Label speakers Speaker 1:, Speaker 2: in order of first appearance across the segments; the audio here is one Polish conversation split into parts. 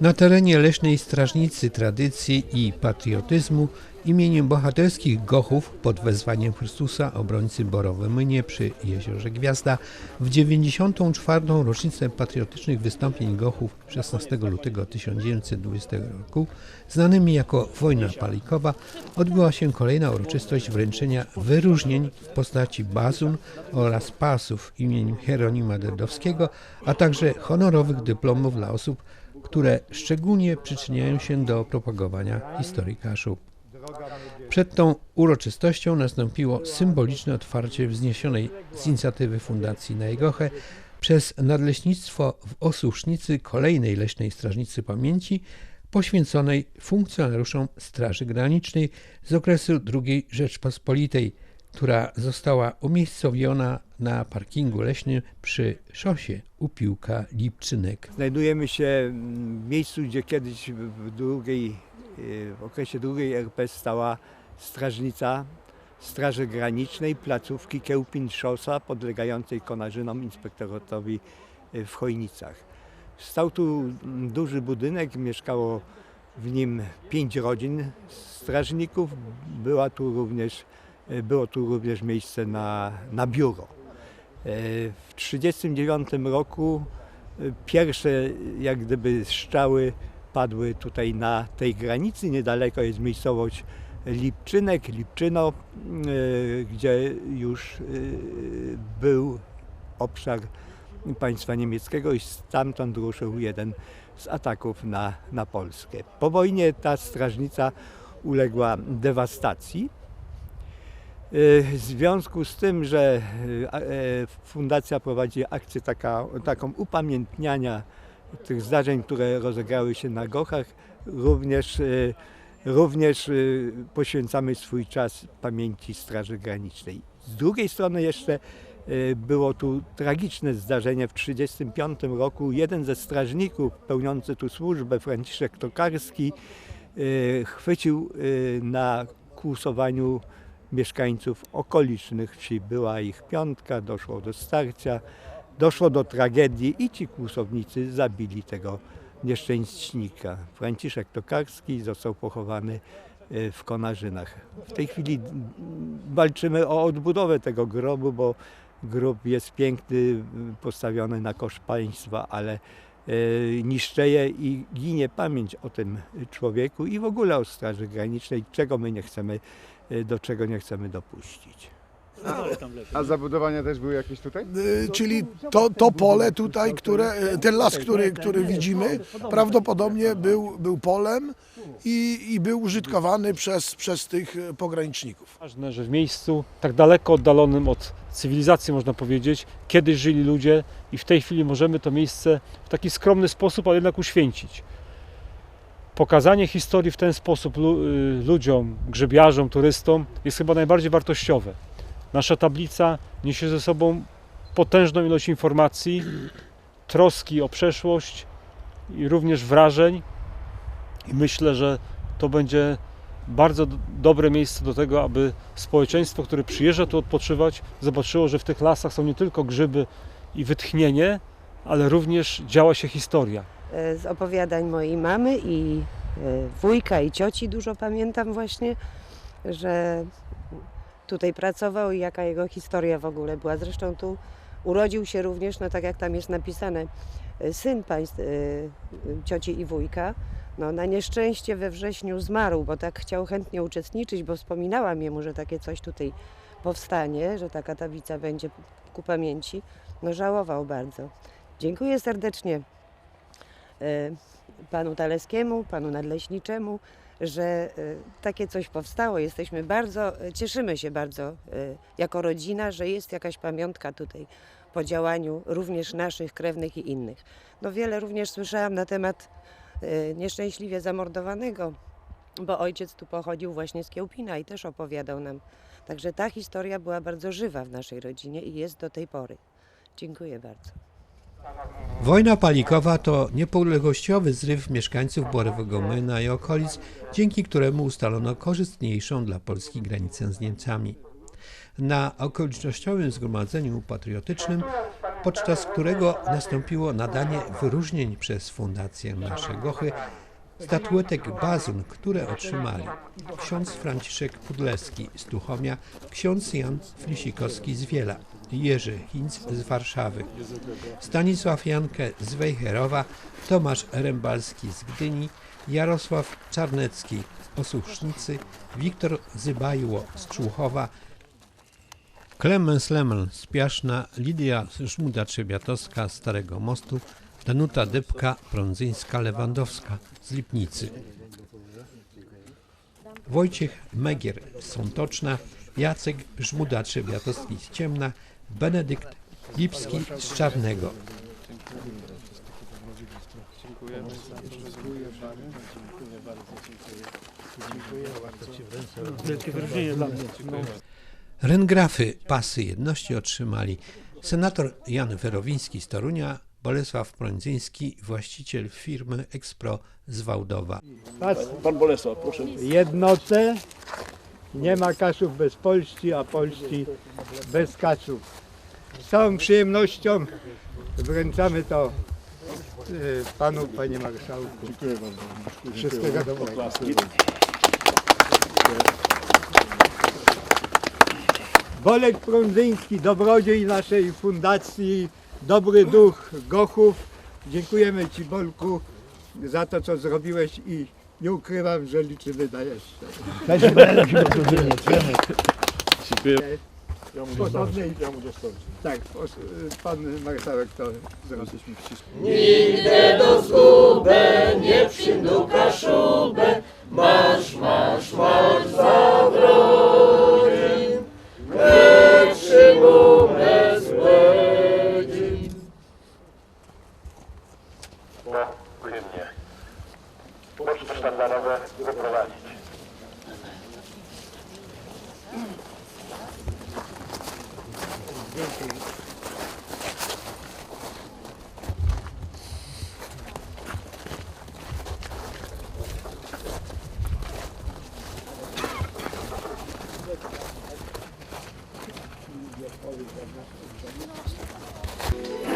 Speaker 1: Na terenie Leśnej Strażnicy tradycji i patriotyzmu imieniem bohaterskich Gochów pod wezwaniem Chrystusa obrońcy Borowe Mynie przy Jeziorze Gwiazda w 94. rocznicę patriotycznych wystąpień Gochów 16 lutego 1920 roku, znanymi jako Wojna Palikowa, odbyła się kolejna uroczystość wręczenia wyróżnień w postaci bazun oraz pasów imieniem Hieronima Derdowskiego, a także honorowych dyplomów dla osób, które szczególnie przyczyniają się do propagowania historii Kaszub. Przed tą uroczystością nastąpiło symboliczne otwarcie wzniesionej z inicjatywy Fundacji Najgoche przez Nadleśnictwo w Osusznicy kolejnej Leśnej Strażnicy Pamięci poświęconej funkcjonariuszom Straży Granicznej z okresu II Rzeczpospolitej, która została umiejscowiona na parkingu leśnym przy szosie Upiłka Lipczynek.
Speaker 2: Znajdujemy się w miejscu, gdzie kiedyś w- drugiej, y, w okresie II RP stała strażnica Straży Granicznej placówki Kełpin-Szosa podlegającej Konarzynom Inspektoratowi y, w Chojnicach. Stał tu mm, duży budynek, mieszkało w nim pięć rodzin strażników. Była tu również, było tu również miejsce na, na biuro. Y, W 1939 roku y, pierwsze jak gdyby strzały padły tutaj na tej granicy. Niedaleko jest miejscowość Lipczynek, Lipczyno, gdzie już był obszar państwa niemieckiego i stamtąd ruszył jeden z ataków na, na Polskę. Po wojnie ta strażnica uległa dewastacji. Y, W związku z tym, że y, e, fundacja prowadzi akcję taka, taką upamiętniania tych zdarzeń, które rozegrały się na Gochach, również, y, również poświęcamy swój czas pamięci Straży Granicznej. Z drugiej strony jeszcze było tu tragiczne zdarzenie w 1935 roku. Jeden ze strażników pełniący tu służbę, Franciszek Tokarski, chwycił na kłusowaniu mieszkańców okolicznych wsi. Była ich piątka, doszło do starcia, doszło do tragedii i ci kłusownicy zabili tego nieszczęśnika. Franciszek Tokarski został pochowany y, w Konarzynach. W tej chwili walczymy o odbudowę tego grobu, bo grób jest piękny, postawiony na koszt państwa, ale y, niszczeje i ginie pamięć o tym człowieku i w ogóle o Straży Granicznej, czego my nie chcemy, do czego nie chcemy dopuścić.
Speaker 3: A zabudowania też były jakieś tutaj?
Speaker 4: Y, Czyli to, to pole tutaj, które, y, ten las, który, który widzimy, prawdopodobnie był, był polem i, i był użytkowany przez, przez tych y, pograniczników.
Speaker 5: Ważne, że w miejscu tak daleko oddalonym od cywilizacji, można powiedzieć, kiedyś żyli ludzie i w tej chwili możemy to miejsce w taki skromny sposób, ale jednak uświęcić. Pokazanie historii w ten sposób y, ludziom, grzebiarzom, turystom jest chyba najbardziej wartościowe. Nasza tablica niesie ze sobą potężną ilość informacji, troski o przeszłość i również wrażeń. I myślę, że to będzie bardzo dobre miejsce do tego, aby społeczeństwo, które przyjeżdża tu odpoczywać, zobaczyło, że w tych lasach są nie tylko grzyby i wytchnienie, ale również działa się historia.
Speaker 6: E, z opowiadań mojej mamy i e, wujka i cioci dużo pamiętam właśnie, że tutaj pracował i jaka jego historia w ogóle była. Zresztą tu urodził się również, no tak jak tam jest napisane, e, syn państw, cioci i wujka. No, na nieszczęście we wrześniu zmarł, bo tak chciał chętnie uczestniczyć, bo wspominałam jemu, że takie coś tutaj powstanie, że taka tablica będzie ku pamięci. No żałował bardzo. Dziękuję serdecznie panu Taleskiemu, panu Nadleśniczemu, że e, takie coś powstało. Jesteśmy bardzo, e, cieszymy się bardzo e, jako rodzina, że jest jakaś pamiątka tutaj po działaniu również naszych krewnych i innych. No wiele również słyszałam na temat e, nieszczęśliwie zamordowanego, bo ojciec tu pochodził właśnie z Kiełpina i też opowiadał nam. Także ta historia była bardzo żywa w naszej rodzinie i jest do tej pory. Dziękuję bardzo.
Speaker 1: Wojna palikowa to niepodległościowy zryw mieszkańców Borowego Myna i okolic, dzięki któremu ustalono korzystniejszą dla Polski granicę z Niemcami. Na okolicznościowym zgromadzeniu patriotycznym podczas którego nastąpiło nadanie wyróżnień przez Fundację Nasze Gochy statuetek bazun, które otrzymali ksiądz Franciszek Pudleski z Tuchomia, ksiądz Jan Flisikowski z Wiela, Jerzy Hinz z Warszawy, Stanisław Jankę z Wejherowa, Tomasz Rębalski z Gdyni, Jarosław Czarnecki z Osusznicy, Wiktor Zybajło z Człuchowa, Klemens Lemel z Piaszna, Lidia Żmuda-Trzebiatowska z Starego Mostu, Danuta Dybka, Prądzyńska-Lewandowska z Lipnicy. Wojciech Megier z Sątoczna, Jacek Żmuda-Trzebiatowski z Ciemna, Benedykt Lipski z Czarnego.
Speaker 5: Wielkie wyróżnienie dla mnie.
Speaker 1: Rengrafy pasy jedności otrzymali senator Jan Werowiński z Torunia, Bolesław Prądzyński, właściciel firmy Expro z Wałdowa.
Speaker 7: Pan Bolesław, proszę.
Speaker 2: jednoce. Nie ma Kaszów bez Polski, a Polski bez Kaszów. Z całą przyjemnością wręczamy to y, panu, panie marszałku.
Speaker 7: Dziękuję bardzo.
Speaker 2: Wszystkiego dobrego. Bolek Prądzyński, dobrodziej naszej fundacji Dobry Duch Gochów. Dziękujemy Ci Bolku za to, co zrobiłeś i nie ukrywam, że liczymy na jeszcze.
Speaker 7: Ja
Speaker 2: Podobnej-
Speaker 7: dostarczę. Ja mu dostarczę.
Speaker 2: Tak, pan marszałek to zrobi.
Speaker 7: Jesteśmy wcisku.
Speaker 8: po wyprowadzić.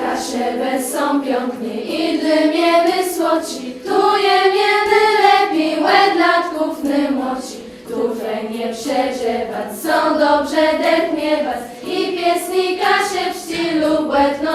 Speaker 9: Kaszebe są pięknie i dymiemy słodzi, tu jemiemy łedlatków młoci. Tu nie przedziewać, są dobrze derkmiewać i piesnika się w stylu błędno.